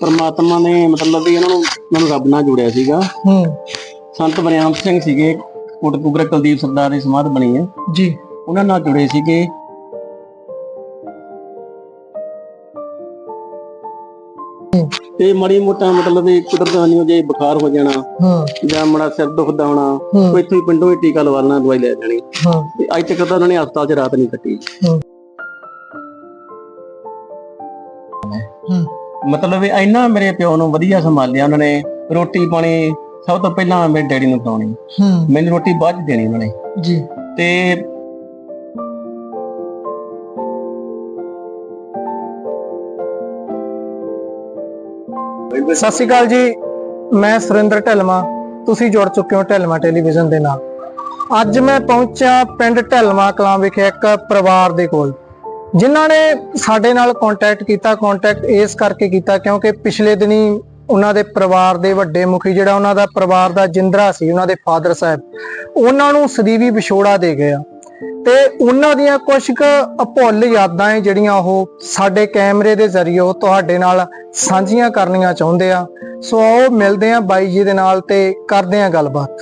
ਪਰਮਾਤਮਾ ਨੇ ਮਤਲਬ ਵੀ ਇਹਨਾਂ ਨੂੰ ਇਹਨਾਂ ਨੂੰ ਰੱਬ ਨਾਲ ਜੋੜਿਆ ਸੀਗਾ। ਹੂੰ। ਸੰਤ ਬਰਿਆਮ ਸਿੰਘ ਸੀਗੇ ਕੋਟਕਪੂਰਾ ਕੁਲਦੀਪ ਸਰਦਾਰ ਦੀ ਸਮਾਧ ਬਣੀ ਹੈ। ਜੀ। ਉਹਨਾਂ ਨਾਲ ਜੁੜੇ ਸੀਗੇ। ਤੇ ਮਾੜੀ ਮੋਟਾ ਮਤਲਬ ਵੀ ਕੁਦਰਤ ਨਹੀਂ ਜੇ ਬੁਖਾਰ ਹੋ ਜਾਣਾ ਹਾਂ। ਜਾਂ ਮੜਾ ਸਿਰ ਦੁਖਦਾ ਹੋਣਾ ਕੋਈ ਇੱਥੋਂ ਪਿੰਡੋਂ ਹੀ ਟੀਕਾ ਲਵਾ ਲੈਣਾ ਦਵਾਈ ਲੈ ਜਾਣੀ। ਹਾਂ। ਤੇ ਅੱਜ ਤੱਕ ਤਾਂ ਉਹਨਾਂ ਨੇ ਹਸਪਤਾਲ 'ਚ ਰਾਤ ਨਹੀਂ ਕੱਟੀ। ਹੂੰ। ਮਤਲਬ ਇੰਨਾ ਮੇਰੇ ਪਿਓ ਨੂੰ ਵਧੀਆ ਸੰਭਾਲਿਆ ਉਹਨਾਂ ਨੇ ਰੋਟੀ ਪਾਣੀ ਸਭ ਤੋਂ ਪਹਿਲਾਂ ਮੇਰੇ ਡੈਡੀ ਨੂੰ ਖਵਾਉਣੀ। ਹੂੰ। ਮੈਨੂੰ ਰੋਟੀ ਬਾਅਦ 'ਚ ਦੇਣੀ ਉਹਨਾਂ ਨੇ। ਜੀ। ਤੇ ਸਤਿ ਸ਼੍ਰੀ ਅਕਾਲ ਜੀ। ਮੈਂ ਸੁਰਿੰਦਰ ਢਲਮਾ ਤੁਸੀਂ ਜੁੜ ਚੁੱਕੇ ਹੋ ਢਲਮਾ ਟੈਲੀਵਿਜ਼ਨ ਦੇ ਨਾਲ। ਅੱਜ ਮੈਂ ਪਹੁੰਚਿਆ ਪਿੰਡ ਢਲਮਾ ਕਲਾਂ ਵਿਖੇ ਇੱਕ ਪਰਿਵਾਰ ਦੇ ਕੋਲ। ਜਿਨ੍ਹਾਂ ਨੇ ਸਾਡੇ ਨਾਲ ਕੰਟੈਕਟ ਕੀਤਾ ਕੰਟੈਕਟ ਇਸ ਕਰਕੇ ਕੀਤਾ ਕਿਉਂਕਿ ਪਿਛਲੇ ਦਿਨੀ ਉਹਨਾਂ ਦੇ ਪਰਿਵਾਰ ਦੇ ਵੱਡੇ ਮੁਖੀ ਜਿਹੜਾ ਉਹਨਾਂ ਦਾ ਪਰਿਵਾਰ ਦਾ ਜਿੰਦਰਾ ਸੀ, ਉਹਨਾਂ ਦੇ ਫਾਦਰ ਸਾਹਿਬ, ਉਹਨਾਂ ਨੂੰ ਸਦੀਵੀ ਵਿਛੋੜਾ ਦੇ ਗਿਆ ਤੇ ਉਹਨਾਂ ਦੀਆਂ ਕੁਝ ਕੁ ਅਭੁੱਲ ਯਾਦਾਂ ਏ ਜਿਹੜੀਆਂ ਉਹ ਸਾਡੇ ਕੈਮਰੇ ਦੇ ਜ਼ਰੀਏ ਤੁਹਾਡੇ ਨਾਲ ਸਾਂਝੀਆਂ ਕਰਨੀਆਂ ਚਾਹੁੰਦੇ ਆ। ਸੋ ਆਓ ਮਿਲਦੇ ਆ ਬਾਈ ਜੀ ਦੇ ਨਾਲ ਤੇ ਕਰਦੇ ਆ ਗੱਲਬਾਤ।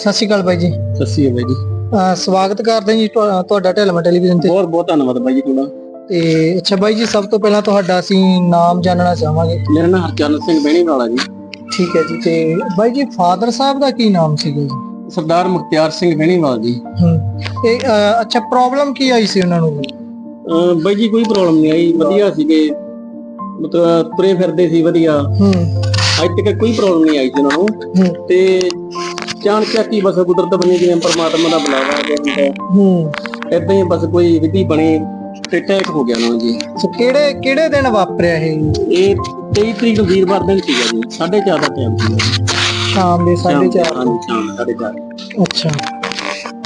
ਸਤਿ ਸ਼੍ਰੀ ਅਕਾਲ ਬਾਈ ਜੀ। ਸਤਿ ਸ਼੍ਰੀ ਅਕਾਲ ਬਾਈ ਜੀ। ਸਵਾਗਤ ਕਰਦੇ ਹਾਂ ਜੀ ਤੁਹਾ- ਤੁਹਾਡਾ ਢਲਮਾ ਟੈਲੀਵਿਜ਼ਨ ਤੇ। ਬਹੁਤ ਬਹੁਤ ਧੰਨਵਾਦ ਬਾਈ ਜੀ ਤੁਹਾਡਾ। ਤੇ ਅੱਛਾ ਬਾਈ ਜੀ ਸਭ ਤੋਂ ਪਹਿਲਾਂ ਤੁਹਾਡਾ ਅਸੀਂ ਨਾਮ ਜਾਣਨਾ ਚਾਹਾਂਗੇ। ਮੇਰਾ ਨਾਮ ਹਰਚਰਨ ਸਿੰਘ ਬਹਿਣੀ ਵਾਲਾ ਜੀ। ਠੀਕ ਹੈ ਜੀ ਤੇ ਬਾਈ ਜੀ ਫਾਦਰ ਸਾਹਿਬ ਦਾ ਕੀ ਨਾਮ ਸੀਗਾ ਜੀ? ਸਰਦਾਰ ਮੁਖਤਿਆਰ ਸਿੰਘ ਬਹਿਣੀ ਵਾਲਾ ਜੀ। ਹੂੰ ਇਹ ਅੱਛਾ ਪ੍ਰੋਬਲਮ ਕੀ ਆਈ ਸੀ ਉਹਨਾਂ ਨੂੰ? ਅਹ ਬਾਈ ਜੀ ਕੋਈ ਪ੍ਰੋਬਲਮ ਨਹੀਂ ਆਈ ਵਧੀਆ ਸੀਗੇ। ਮਤਲਬ ਤੁਰੇ ਫਿਰਦੇ ਸੀ ਵਧੀਆ। ਹੂੰ। ਅੱਜ ਤੱਕ ਕੋਈ ਪ੍ਰੋਬਲਮ ਨਹੀਂ ਆਈ ਸੀ ਉਹਨਾਂ ਨੂੰ। ਹੂੰ। ਤੇ ਚਾਣ ਚੱਕੀ ਬਸ ਕੁਦਰਤ ਬਣੀ ਜਿਵੇਂ ਪਰਮਾਤਮਾ ਦਾ ਬੁਲਾਵਾ ਆ ਗਿਆ ਹੁੰਦਾ। ਹੂੰ। ਏਦਾਂ ਹੀ ਬਸ ਕੋਈ ਵਿਧੀ ਬਣੀ ਤੇ ਅਟੈਕ ਹੋ ਗਿਆ ਨੂੰ ਜੀ। ਸੋ ਕਿਹੜੇ ਕਿਹੜੇ ਦਿਨ ਵਾਪਰਿਆ ਇਹ? ਇਹ 23 ਤਰੀਕ ਨੂੰ ਵੀਰਵਾਰ ਦਿਨ ਸੀਗਾ ਜੀ 4:30 ਦਾ ਟਾਈਮ ਸੀਗਾ। ਸ਼ਾਮ ਦੇ 4:30 ਹਾਂਜੀ ਸ਼ਾਮ 4:30 ਅੱਛਾ।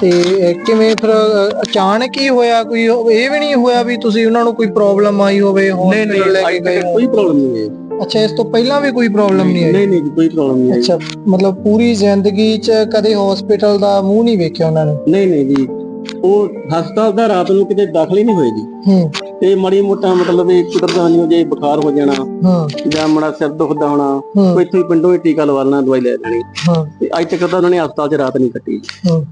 ਤੇ ਅਹ, ਕਿਵੇਂ ਫਿਰ ਅਹ, ਅਚਾਨਕ ਹੀ ਹੋਇਆ ਕੋਈ ਉਹ- ਇਹ ਵੀ ਨਹੀਂ ਹੋਇਆ ਵੀ ਤੁਸੀਂ ਉਹਨਾਂ ਨੂੰ ਕੋਈ ਪ੍ਰੋਬਲਮ ਆਈ ਹੋਵੇ ਨਹੀਂ ਨਹੀਂ hospital ਲੈ ਕੇ ਅੱਜ ਗਏ ਤੱਕ ਕੋਈ ਪ੍ਰੋਬਲਮ ਨਹੀਂ ਹੈ ਅੱਛਾ ਇਸ ਤੋਂ ਪਹਿਲਾਂ ਵੀ ਕੋਈ ਪ੍ਰੋਬਲਮ ਨਹੀਂ ਆਈ? ਨਹੀਂ ਨਹੀਂ ਕੋਈ ਪ੍ਰੋਬਲਮ ਨਹੀਂ ਆਈ। ਅੱਛਾ ਮਤਲਬ ਪੂਰੀ ਜ਼ਿੰਦਗੀ 'ਚ ਕਦੇ ਹਸਪੀਟਲ ਦਾ ਮੂੰਹ ਨਹੀਂ ਵੇਖਿਆ ਉਹਨਾਂ ਨੇ? ਨਹੀਂ ਨਹੀਂ ਜੀ। ਉਹ ਹਸਪਤਾਲ ਦਾ ਰਾਤ ਨੂੰ ਕਿਤੇ ਦਾਖਲ ਹੀ ਨਹੀਂ ਹੋਏ ਜੀ। ਹੂੰ। ਤੇ ਮਾੜੀ ਮੋਟਾ ਮਤਲਬ ਵੀ ਕੁਦਰਤ ਨਹੀਂ ਜੇ ਬੁਖਾਰ ਹੋ ਜਾਣਾ ਹੂੰ। ਜਾਂ ਮੜਾ ਸਿਰ ਦੁਖਦਾ ਹੋਣਾ ਕੋਈ ਇੱਥੋਂ ਹੀ ਪਿੰਡੋਂ ਹੀ ਟੀਕਾ ਲਵਾ ਲੈਣਾ ਦਵਾਈ ਲੈ ਜਾਣੀ ਹੂੰ। ਤੇ ਅੱਜ ਤੱਕ ਤਾਂ ਉਹਨਾਂ ਨੇ ਹਸਪਤਾਲ 'ਚ ਰਾਤ ਨਹੀਂ ਕੱਟੀ ਹੂੰ।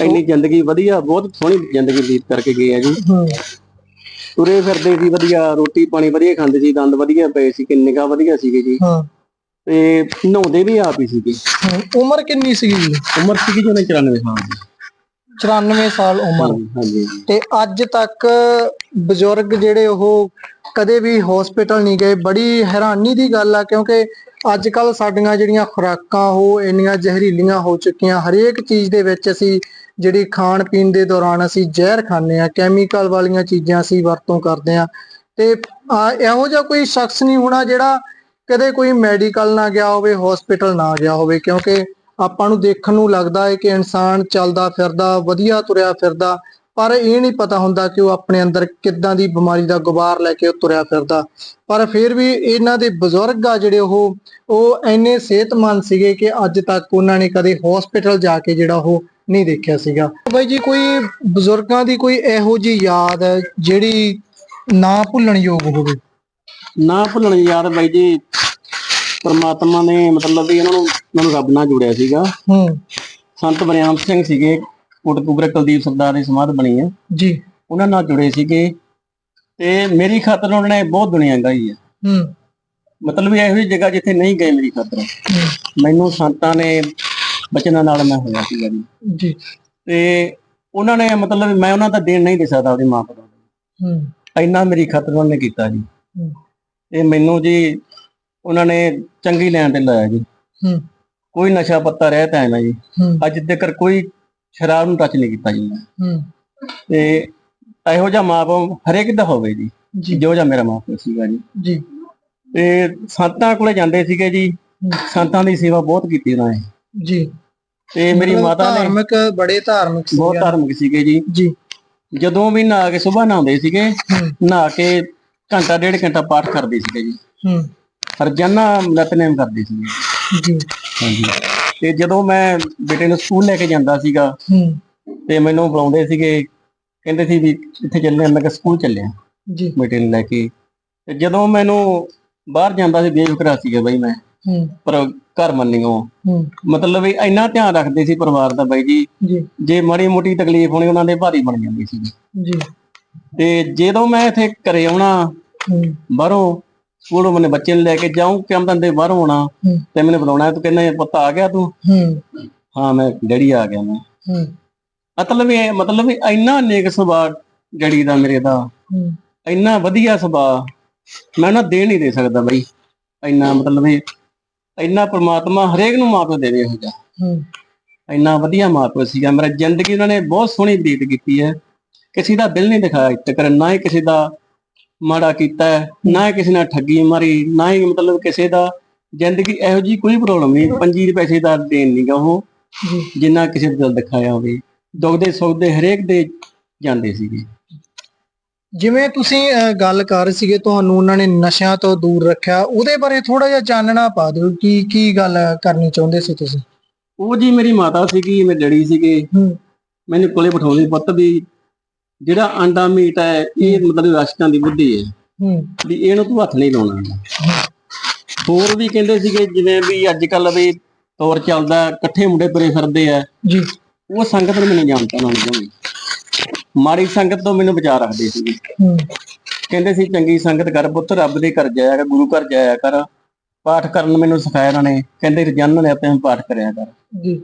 ਇੰਨੀ ਜ਼ਿੰਦਗੀ ਵਧੀਆ ਬਹੁਤ ਸੋਹਣੀ ਜ਼ਿੰਦਗੀ ਬੀਤ ਕਰਕੇ ਗਏ ਆ ਜੀ। ਹੂੰ। ਤੁਰੇ ਫਿਰਦੇ ਸੀ ਵਧੀਆ ਰੋਟੀ ਪਾਣੀ ਵਧੀਆ ਖਾਂਦੇ ਸੀ ਦੰਦ ਵਧੀਆ ਪਏ ਸੀ ਕਿ ਨਿਗਾਹ ਵਧੀਆ ਸੀਗੇ ਜੀ। ਹਾਂ। ਤੇ ਨਹਾਉਂਦੇ ਵੀ ਆਪ ਹੀ ਸੀਗੇ। ਉਮਰ ਕਿੰਨੀ ਸੀਗੀ ਜੀ? ਉਮਰ ਸੀਗੀ ਜੀ ਉਹਨਾਂ ਦੀ 94 ਸਾਲ ਦੀ। 94 ਸਾਲ ਉਮਰ। ਹਾਂਜੀ ਹਾਂਜੀ। ਤੇ ਅੱਜ ਤੱਕ ਬਜ਼ੁਰਗ ਜਿਹੜੇ ਉਹ ਕਦੇ ਵੀ ਹਸਪੀਟਲ ਨਹੀਂ ਗਏ ਬੜੀ ਹੈਰਾਨੀ ਦੀ ਗੱਲ ਆ ਕਿਉਂਕਿ ਅੱਜ ਕੱਲ ਸਾਡੀਆਂ ਜਿਹੜੀਆਂ ਖੁਰਾਕਾਂ, ਉਹ ਇੰਨੀਆਂ ਜ਼ਹਿਰੀਲੀਆਂ ਹੋ ਚੁੱਕੀਆਂ। ਹਰੇਕ ਚੀਜ਼ ਦੇ ਵਿੱਚ ਅਸੀਂ ਜਿਹੜੀ ਖਾਣ ਪੀਣ ਦੇ ਦੌਰਾਨ ਅਸੀਂ ਜ਼ਹਿਰ ਖਾਂਦੇ ਆ ਕੈਮੀਕਲ ਵਾਲੀਆਂ ਚੀਜ਼ਾਂ ਅਸੀਂ ਵਰਤੋਂ ਕਰਦੇ ਆ ਤੇ ਇਹੋ ਜਿਹਾ ਕੋਈ ਸ਼ਖਸ ਨਹੀਂ ਹੋਣਾ ਜਿਹੜਾ ਕਦੇ ਕੋਈ ਮੈਡੀਕਲ ਨਾ ਗਿਆ ਹੋਵੇ ਹਸਪੀਟਲ ਨਾ ਗਿਆ ਹੋਵੇ, ਕਿਉਂਕਿ ਆਪਾਂ ਨੂੰ ਦੇਖਣ ਨੂੰ ਲੱਗਦਾ ਹੈ ਕਿ ਇਨਸਾਨ ਚੱਲਦਾ ਫਿਰਦਾ, ਵਧੀਆ ਤੁਰਿਆ ਫਿਰਦਾ। ਪਰ ਇਹ ਨਹੀਂ ਪਤਾ ਹੁੰਦਾ ਕਿ ਉਹ ਆਪਣੇ ਅੰਦਰ ਕਿੱਦਾਂ ਦੀ ਬਿਮਾਰੀ ਦਾ ਗੁਬਾਰ ਲੈ ਕੇ ਉਹ ਤੁਰਿਆ ਫਿਰਦਾ। ਪਰ ਫਿਰ ਵੀ ਇਹਨਾਂ ਦੇ ਬਜ਼ੁਰਗ ਆ ਜਿਹੜੇ ਉਹ ਉਹ ਇੰਨੇ ਸਿਹਤਮੰਦ ਸੀਗੇ ਕਿ ਅੱਜ ਤੱਕ ਉਹਨਾਂ ਨੇ ਕਦੇ ਹਸਪੀਟਲ ਜਾ ਕੇ ਜਿਹੜਾ ਉਹ ਨਹੀਂ ਦੇਖਿਆ ਸੀਗਾ। ਬਾਈ ਜੀ ਕੋਈ ਬਜ਼ੁਰਗਾਂ ਦੀ ਕੋਈ ਇਹੋ ਜੀ ਯਾਦ ਹੈ ਜਿਹੜੀ ਨਾ ਭੁੱਲਣ ਯੋਗ ਹੋਵੇ? ਨਾ ਭੁੱਲਣ ਯਾਰ ਬਾਈ ਜੀ ਪਰਮਾਤਮਾ ਨੇ ਮਤਲਬ ਵੀ ਇਹਨਾਂ ਨੂੰ ਇਹਨਾਂ ਨੂੰ ਰੱਬ ਨਾਲ ਜੋੜਿਆ ਸੀਗਾ। ਹੂੰ। ਸੰਤ ਬਰਿਆਮ ਸਿੰਘ ਸੀਗੇ। ਕੋਟਕਪੂਰਾ ਕੁਲਦੀਪ ਸਰਦਾਰ ਦੀ ਸਮਾਧ ਬਣੀ ਹੈ। ਜੀ। ਉਹਨਾਂ ਨਾਲ ਜੁੜੇ ਸੀਗੇ ਤੇ ਮੇਰੀ ਖਾਤਰ ਉਹਨਾਂ ਨੇ ਬਹੁਤ ਦੁਨੀਆ ਗਾਈ ਹੈ। ਹੂੰ। ਮਤਲਬ ਇਹੋ ਜਿਹੀ ਜਗ੍ਹਾ ਜਿੱਥੇ ਨਹੀਂ ਗਏ ਮੇਰੀ ਖਾਤਰ। ਮੈਨੂੰ ਸੰਤਾਂ ਨੇ ਬਚਨਾਂ ਨਾਲ ਮੈਂ ਹੋਇਆ ਸੀਗਾ ਜੀ। ਜੀ। ਤੇ ਉਹਨਾਂ ਨੇ ਮਤਲਬ ਮੈਂ ਉਹਨਾਂ ਦਾ ਦੇਣ ਨਹੀਂ ਦੇ ਸਕਦਾ ਆਪਣੀ ਮਾਂ ਪਿਓ ਨੂੰ। ਹੂੰ। ਇੰਨਾ ਮੇਰੀ ਖਾਤਰ ਉਹਨਾਂ ਨੇ ਕੀਤਾ ਜੀ। ਤੇ ਮੈਨੂੰ ਜੀ ਉਹਨਾਂ ਨੇ ਚੰਗੀ ਲੈਣ ਤੇ ਲਾਇਆ ਜੀ। ਹੂੰ। ਕੋਈ ਨਸ਼ਾ ਪੱਤਾ ਰਹਿਤ ਹੈ ਨਾ ਜੀ। ਅੱਜ ਤੱਕ ਕੋਈ ਸ਼ਰਾਬ ਨੂੰ ਟੱਚ ਨਹੀਂ ਕੀਤਾ ਜੀ ਮੈਂ। ਤੇ ਇਹੋ ਜਿਹਾ ਮਾਂ ਪਿਓ ਹਰੇਕ ਦਾ ਹੋਵੇ ਜੀ। ਜੀ। ਜੋ ਜਿਹਾ ਮੇਰਾ ਮਾਂ ਪਿਓ ਸੀਗਾ ਜੀ। ਜੀ। ਤੇ ਸੰਤਾਂ ਕੋਲੇ ਜਾਂਦੇ ਸੀਗੇ ਜੀ। ਸੰਤਾਂ ਦੀ ਸੇਵਾ ਬਹੁਤ ਕੀਤੀ ਉਹਨਾਂ ਨੇ। ਜੀ। ਤੇ ਮੇਰੀ ਮਾਤਾ ਨੇ ਧਾਰਮਿਕ ਬੜੇ ਧਾਰਮਿਕ ਬਹੁਤ ਸੀਗੇ। ਧਾਰਮਿਕ ਸੀਗੇ ਜੀ। ਜੀ। ਜਦੋਂ ਵੀ ਨਹਾ ਕੇ ਸਵੇਰ ਨਹਾਉਂਦੇ ਸੀਗੇ ਨਹਾ ਕੇ ਘੰਟਾ ਡੇਢ ਘੰਟਾ ਪਾਠ ਕਰਦੇ ਸੀਗੇ ਜੀ। ਹੂੰ। ਰੋਜ਼ਾਨਾ ਨਿਤਨੇਮ ਕਰਦੇ ਸੀਗੇ। ਜੀ। ਹਾਂਜੀ। ਤੇ ਜਦੋਂ ਮੈਂ ਬੇਟੇ ਨੂੰ ਸਕੂਲ ਲੈ ਕੇ ਜਾਂਦਾ ਸੀਗਾ ਹੂੰ। ਤੇ ਮੈਨੂੰ ਬੁਲਾਉਂਦੇ ਸੀਗੇ ਕਹਿੰਦੇ ਸੀ ਵੀ ਇੱਥੇ ਚੱਲੇ ਆ ਮੈਂ ਕਿਹਾ ਸਕੂਲ ਚੱਲੇ ਆ ਜੀ। ਬੇਟੇ ਨੂੰ ਲੈ ਕੇ। ਤੇ ਜਦੋਂ ਮੈਨੂੰ ਬਾਹਰ ਜਾਂਦਾ ਸੀ ਬੇਫਿਕਰਾ ਸੀਗਾ ਬਾਈ ਮੈਂ। ਹੂੰ। ਪਰ ਘਰ ਮੰਨੀਓ ਹੂੰ। ਮਤਲਬ ਵੀ ਇੰਨਾ ਧਿਆਨ ਰੱਖਦੇ ਸੀ ਪਰਿਵਾਰ ਦਾ ਬਾਈ ਜੀ। ਜੀ। ਜੇ ਮਾੜੀ ਮੋਟੀ ਤਕਲੀਫ ਹੋਣੀ ਉਹਨਾਂ ਦੇ ਭਾਰੀ ਬਣ ਜਾਂਦੀ ਸੀ ਜੀ। ਤੇ ਜਦੋਂ ਮੈਂ ਇੱਥੇ ਘਰੇ ਆਉਣਾ ਹੂੰ। ਬਾਹਰੋਂ ਸਕੂਲੋਂ ਮੈਨੇ ਬੱਚੇ ਨੂੰ ਲੈ ਕੇ ਜਾਉਂ ਕੰਮ ਧੰਦੇ ਬਾਹਰੋਂ ਆਉਣਾ ਹੂੰ। ਤੇ ਮੈਨੂੰ ਬੁਲਾਉਣਾ ਤੂੰ ਕਹਿੰਦਾ ਪੁੱਤ ਆ ਗਿਆ ਤੂੰ। ਹੂੰ। ਮੈਂ ਡੈਡੀ ਆ ਗਿਆ ਮੈਂ। ਮਤਲਬ ਇਹ ਮਤਲਬ ਇੰਨਾ ਨੇਕ ਸੁਭਾਅ ਡੈਡੀ ਦਾ ਮੇਰੇ ਦਾ। ਇੰਨਾ ਵਧੀਆ ਸੁਭਾਅ। ਮੈਂ ਨਾ ਦੇ ਨਹੀਂ ਦੇ ਸਕਦਾ ਬਈ। ਇੰਨਾ ਮਤਲਬ ਵੀ ਇੰਨਾ ਪ੍ਰਮਾਤਮਾ ਹਰੇਕ ਨੂੰ ਮਾਪੇ ਦੇਵੇ ਇਹੋ ਹੂੰ। ਇੰਨਾ ਵਧੀਆ ਮਾਪੇ ਸੀਗਾ। ਮੇਰਾ ਜ਼ਿੰਦਗੀ ਉਹਨਾਂ ਨੇ ਬਹੁਤ ਸੋਹਣੀ ਬਤੀਤ ਕੀਤੀ ਹੈ। ਕਿਸੇ ਦਾ ਦਿਲ ਨਹੀਂ ਦਿਖਾਇਆ ਅੱਜ ਤੱਕ ਨਾ ਹੀ ਕਿਸੇ ਦਾ ਮਾੜਾ ਕੀਤਾ ਹੈ, ਨਾ ਹੀ ਕਿਸੇ ਨਾਲ ਠੱਗੀ ਮਾਰੀ ਨਾ ਹੀ ਮਤਲਬ ਕਿਸੇ ਦਾ ਜ਼ਿੰਦਗੀ ਇਹੋ ਜੀ ਕੋਈ ਪ੍ਰੋਬਲਮ ਨਹੀਂ ਪੰਜੀ ਦੇ ਪੈਸੇ ਦਾ ਦੇਣ ਨਹੀਂਗਾ ਉਹ ਜਿੰਨਾ ਕਿਸੇ ਦਿਲ ਦਿਖਾਇਆ ਹੋਵੇ। ਦੁੱਖ ਦੇ ਸੁੱਖ ਦੇ ਹਰੇਕ ਦੇ ਜਾਂਦੇ ਸੀਗੇ। ਜਿਵੇਂ ਤੁਸੀਂ ਗੱਲ ਕਰ ਰਹੇ ਸੀਗੇ ਤੁਹਾਨੂੰ ਉਹਨਾਂ ਨੇ ਨਸ਼ਿਆਂ ਤੋਂ ਦੂਰ ਰੱਖਿਆ ਉਹਦੇ ਬਾਰੇ ਥੋੜਾ ਜਿਹਾ ਚਾਨਣਾ ਪਾ ਦਿਓ ਕੀ ਕੀ ਗੱਲ ਕਰਨੀ ਚਾਹੁੰਦੇ ਸੀ ਤੁਸੀਂ? ਉਹ ਜੀ ਮੇਰੀ ਮਾਤਾ ਸੀਗੀ ਮੇਰੇ ਡੈਡੀ ਸੀਗੇ। ਮੈਨੂੰ ਕੋਲੇ ਬਿਠਾਉਂਦੇ ਪੁੱਤ ਵੀ। ਜਿਹੜਾ ਆਂਡਾ ਮੀਟ ਹੈ ਇਹ ਮਤਲਬ ਰਾਸ਼ਟਰਾਂ ਦੀ ਬੁੱਧੀ ਹੈ। ਹੂੰ। ਵੀ ਇਹਨੂੰ ਤੂੰ ਹੱਥ ਨਹੀਂ ਲਾਉਣਾ ਹੋਰ ਵੀ ਕਹਿੰਦੇ ਸੀਗੇ ਜਿਵੇਂ ਵੀ ਅੱਜ ਕੱਲ ਵੀ ਤੌਰ ਚੱਲਦਾ ਇਕੱਠੇ ਮੁੰਡੇ ਤੁਰੇ ਫਿਰਦੇ ਆ ਜੀ। ਉਹ ਸੰਗਤ ਨੂੰ ਮੈਨੂੰ ਉਹਨਾਂ ਨੂੰ। ਕੋਈ ਮਾੜੀ ਸੰਗਤ ਤੋਂ ਮੈਨੂੰ ਬਚਾ ਰੱਖਦੇ ਹੂੰ। ਕਹਿੰਦੇ ਸੀ ਚੰਗੀ ਸੰਗਤ ਕਰ ਪੁੱਤ ਰੱਬ ਦੇ ਘਰ ਜਾਇਆ ਕਰ ਗੁਰੂ ਘਰ ਜਾਇਆ ਕਰ। ਪਾਠ ਕਰਨ ਮੈਨੂੰ ਸਿਖਾਇਆ ਇਹਨਾਂ ਨੇ। ਕਹਿੰਦੇ ਰੋਜ਼ਾਨਾ ਨੇ ਆਪਣੇ ਪਾਠ ਕਰਿਆ ਕਰ। ਜੀ।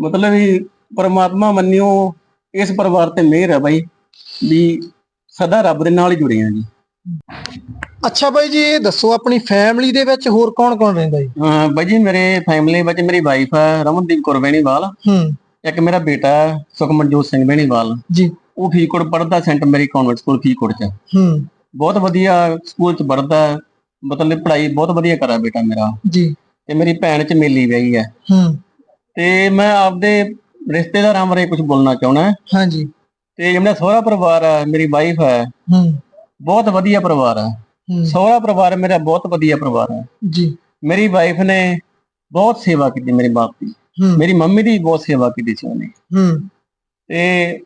ਮਤਲਬ ਵੀ ਪਰਮਾਤਮਾ ਮੰਨਿਓ ਇਸ ਪਰਿਵਾਰ ਤੇ ਮਿਹਰ ਹੈ ਬਾਈ ਵੀ ਸਦਾ ਰੱਬ ਦੇ ਨਾਲ ਹੀ ਜੁੜੇ ਆ ਜੀ। ਅੱਛਾ ਬਾਈ ਜੀ ਇਹ ਦੱਸੋ ਆਪਣੀ ਫੈਮਿਲੀ ਦੇ ਵਿੱਚ ਹੋਰ ਕੌਣ ਕੌਣ ਰਹਿੰਦਾ ਜੀ? ਹਾਂ ਬਾਈ ਜੀ ਮੇਰੇ ਫੈਮਿਲੀ ਵਿੱਚ ਮੇਰੀ ਵਾਈਫ ਹੈ ਰਮਨਦੀਪ ਕੌਰ ਬੇਣੀਵਾਲ ਹੂੰ। ਇੱਕ ਮੇਰਾ ਬੇਟਾ ਹੈ ਸੁਖਮਨਜੋਤ ਸਿੰਘ ਬੇਣੀਵਾਲ ਜੀ। ਉਹ ਫੀਕੋਟ ਪੜ੍ਹਦਾ ਸੈਂਟ ਮੈਰੀ ਕਨਵੈਂਟ ਸਕੂਲ ਫੀਕੋਟ ਚ। ਹੂੰ। ਬਹੁਤ ਵਧੀਆ ਸਕੂਲ ਚ ਪੜ੍ਹਦਾ ਹੈ। ਮਤਲਬ ਪੜ੍ਹਾਈ ਬਹੁਤ ਵਧੀਆ ਕਰਾ ਬੇਟਾ ਮੇਰਾ। ਜੀ। ਤੇ ਮੇਰੀ ਭੈਣ ਚ ਮੇਲੀ ਵਿਆਹੀ ਹੈ। ਹੂੰ। ਤੇ ਮੈਂ ਆਪਦੇ ਰਿਸ਼ਤੇਦਾਰਾਂ ਬਾਰੇ ਕੁਝ ਬੋਲਣਾ ਚਾਹਣਾ ਹਾਂਜੀ। ਤੇ ਜਿਹੜਾ ਸਹੁਰਾ ਪਰਿਵਾਰ ਹੈ ਮੇਰੀ ਵਾਈਫ ਹੈ। ਹੂੰ। ਬਹੁਤ ਵਧੀਆ ਪਰਿਵਾਰ ਹੈ। ਹੂੰ। ਸਹੁਰਾ ਪਰਿਵਾਰ ਮੇਰਾ ਬਹੁਤ ਵਧੀਆ ਪਰਿਵਾਰ ਹੈ। ਜੀ। ਮੇਰੀ ਵਾਈਫ ਨੇ ਬਹੁਤ ਸੇਵਾ ਕੀਤੀ ਮੇਰੇ ਬਾਪ ਦੀ। ਮੇਰੀ ਮੰਮੀ ਦੀ ਬਹੁਤ ਸੇਵਾ ਕੀਤੀ ਸੀ ਉਹਨੇ। ਹੂੰ। ਤੇ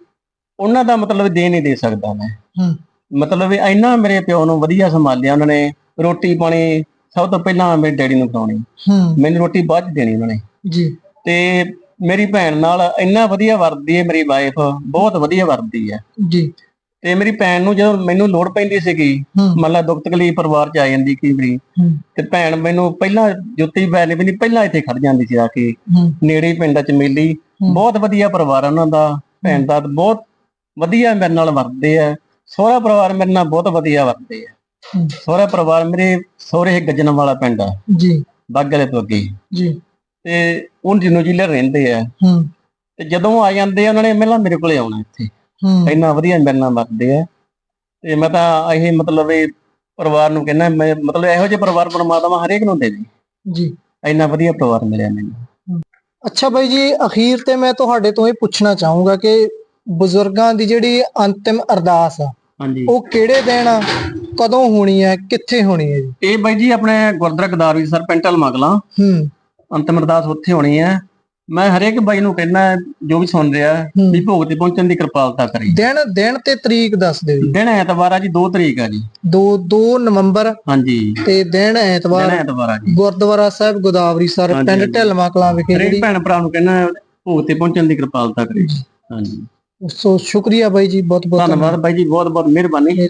ਉਹਨਾਂ ਦਾ ਮਤਲਬ ਦੇ ਨਹੀਂ ਦੇ ਸਕਦਾ ਮੈਂ। ਹੂੰ। ਮਤਲਬ ਵੀ ਇੰਨਾ ਮੇਰੇ ਪਿਓ ਨੂੰ ਵਧੀਆ ਸੰਭਾਲਿਆ ਉਹਨਾਂ ਨੇ। ਰੋਟੀ ਪਾਣੀ ਸਭ ਤੋਂ ਪਹਿਲਾਂ ਮੇਰੇ ਡੈਡੀ ਨੂੰ ਖਵਾਉਣੀ। ਹੂੰ। ਮੈਨੂੰ ਰੋਟੀ ਬਾਅਦ ਦੇਣੀ ਉਹਨਾਂ ਨੇ। ਜੀ। ਤੇ ਮੇਰੀ ਭੈਣ ਨਾਲ ਇੰਨਾ ਵਧੀਆ ਵਰਤਦੀ ਹੈ ਮੇਰੀ ਵਾਈਫ ਬਹੁਤ ਵਧੀਆ ਵਰਤਦੀ ਹੈ। ਜੀ। ਤੇ ਮੇਰੀ ਭੈਣ ਨੂੰ ਜਦੋਂ ਮੈਨੂੰ ਲੋੜ ਪੈਂਦੀ ਸੀਗੀ ਮੰਨ ਲਾ ਦੁੱਖ ਤਕਲੀਫ ਪਰਿਵਾਰ 'ਚ ਆ ਜਾਂਦੀ ਕਈ ਵਾਰੀ ਤੇ ਭੈਣ ਮੈਨੂੰ ਪਹਿਲਾਂ ਜੁੱਤੀ ਪੈਣੀ ਵੀ ਨਹੀਂ ਪਹਿਲਾਂ ਇੱਥੇ ਖੜ ਜਾਂਦੀ ਸੀ ਆ ਕੇ। ਨੇੜੇ ਹੀ ਪਿੰਡ 'ਚ ਮੇਲੀ। ਬਹੁਤ ਵਧੀਆ ਪਰਿਵਾਰ ਉਹਨਾਂ ਦਾ ਭੈਣ ਦਾ ਬਹੁਤ ਵਧੀਆ ਮੇਰੇ ਨਾਲ ਵਰਤਦੇ ਆ। ਸਹੁਰਾ ਪਰਿਵਾਰ ਮੇਰੇ ਨਾਲ ਬਹੁਤ ਵਧੀਆ ਵਰਤਦੇ ਆ। ਸਹੁਰਾ ਪਰਿਵਾਰ ਮੇਰੇ ਸਹੁਰੇ ਗੱਜਣ ਵਾਲਾ ਪਿੰਡ ਆ। ਜੀ। ਬਾਗਲੇ ਤੋਂ ਅੱਗੇ। ਜੀ। ਤੇ ਉਹ ਜਿਹਨੂੰ ਜ਼ਿਲ੍ਹੇ ਰਹਿੰਦੇ ਆ। ਹੂੰ। ਤੇ ਜਦੋਂ ਆ ਜਾਂਦੇ ਆ ਉਹਨਾਂ ਨੇ ਪਹਿਲਾਂ ਮੇਰੇ ਕੋਲੇ ਆਉਣਾ ਇੱਥੇ। ਹੂੰ। ਇੰਨਾ ਵਧੀਆ ਮੇਰੇ ਨਾਲ ਵਰਤਦੇ ਆ। ਤੇ ਮੈਂ ਤਾਂ ਇਹ ਮਤਲਬ ਇਹ ਪਰਿਵਾਰ ਨੂੰ ਕਹਿੰਦਾ ਮੈਂ ਮਤਲਬ ਇਹੋ ਜਿਹੇ ਪਰਿਵਾਰ ਪਰਮਾਤਮਾ ਹਰੇਕ ਨੂੰ ਦੇਵੇ ਜੀ। ਇੰਨਾ ਵਧੀਆ ਪਰਿਵਾਰ ਮਿਲਿਆ ਮੈਨੂੰ। ਅੱਛਾ ਬਾਈ ਜੀ ਅਖੀਰ ਤੇ ਮੈਂ ਤੁਹਾਡੇ ਤੋਂ ਇਹ ਪੁੱਛਣਾ ਚਾਹੂੰਗਾ ਕਿ ਬਜ਼ੁਰਗਾਂ ਦੀ ਜਿਹੜੀ ਅੰਤਿਮ ਅਰਦਾਸ ਆ ਹਾਂਜੀ। ਉਹ ਕਿਹੜੇ ਦਿਨ ਆ? ਕਦੋਂ ਹੋਣੀ ਹੈ ਕਿੱਥੇ ਹੋਣੀ ਹੈ ਜੀ? ਇਹ ਬਾਈ ਜੀ ਆਪਣੇ ਗੁਰਦੁਆਰਾ ਗਦਾਰਵੀ ਸਰ ਪੈਂਟਲ ਮਗਲਾ। ਹੂੰ। ਅੰਤਮ ਅਰਦਾਸ ਉੱਥੇ ਹੋਣੀ ਹੈ। ਮੈਂ ਹਰੇਕ ਬਾਈ ਨੂੰ ਕਹਿੰਦਾ ਜੋ ਵੀ ਸੁਣ ਰਿਹਾ। ਵੀ ਭੋਗ ਤੇ ਪਹੁੰਚਣ ਦੀ ਕਿਰਪਾਲਤਾ ਕਰੀ। ਦਿਨ ਦਿਨ ਤੇ ਤਰੀਕ ਦੱਸ ਦਿਓ ਜੀ। ਦਿਨ ਐਤਵਾਰ ਆ ਜੀ 2 ਤਰੀਕ ਆ ਜੀ। 2 2 ਨਵੰਬਰ ਹਾਂਜੀ। ਤੇ ਦਿਨ ਦਿਨ ਐਤਵਾਰ ਐਤਵਾਰ ਆ ਜੀ। ਗੁਰਦੁਆਰਾ ਸਾਹਿਬ ਗੋਦਾਵਰੀ ਸਰ ਪਿੰਡ। ਢਿਲਮਾ ਕਲਾਂ ਵਿਖੇ ਜਿਹੜੀ ਭੈਣ ਭਰਾ ਨੂੰ ਕਹਿੰਦਾ ਭੋਗ ਤੇ ਪਹੁੰਚਣ ਦੀ ਕਿਰਪਾਲਤਾ ਕਰੀ। ਹਾਂਜੀ। ਸੋ ਸ਼ੁਕਰੀਆ ਬਾਈ ਜੀ ਬਹੁਤ ਬਹੁਤ ਧੰਨਵਾਦ ਬਾਈ ਜੀ ਬਹੁਤ ਬਹੁਤ ਮਿਹਰਬਾਨੀ।